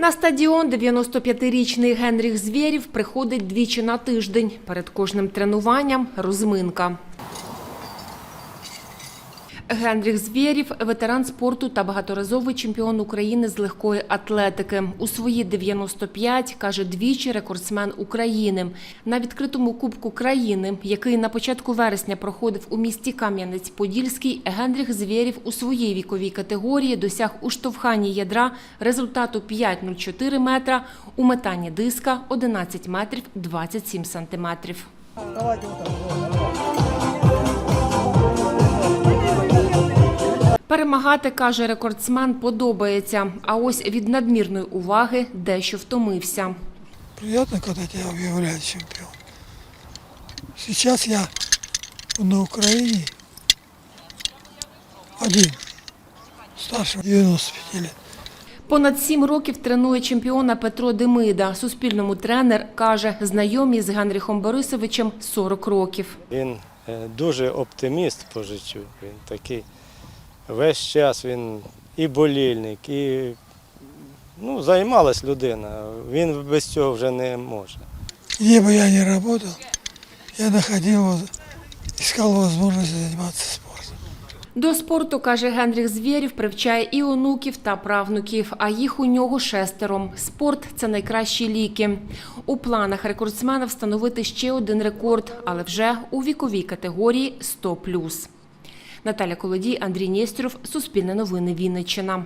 На стадіон 95-річний Генріх Звєрів приходить двічі на тиждень. Перед кожним тренуванням – розминка. Генріх Звєрів – ветеран спорту та багаторазовий чемпіон України з легкої атлетики. У свої 95, каже, двічі рекордсмен України. На відкритому Кубку країни, який на початку вересня проходив у місті Кам'янець-Подільський, Генріх Звєрів у своїй віковій категорії досяг у штовханні ядра результату 5,04 метра, у метанні диска 11 метрів 27 сантиметрів. Перемагати, каже рекордсмен, подобається. А ось від надмірної уваги дещо втомився. Приятно, когда тебя объявляют чемпион. Сейчас я на Украине один, старше 95 лет. Понад сім років тренує чемпіона Петро Демида. Суспільному тренер каже, знайомі з Генріхом Борисовичем 40 років. Він е, дуже оптиміст по життю. Він такий весь час він і болільник, і ну, займалась людина. Він без цього вже не може. Где бы я ни работал, я находил, искал возможность заниматься спортом. До спорту, каже Генріх Звєрів, привчає і онуків та правнуків, а їх у нього шестеро. Спорт – це найкращі ліки. У планах рекордсмена встановити ще один рекорд, але вже у віковій категорії 100+. Наталя Колодій, Андрій Нєстєров, Суспільне новини, Вінниччина.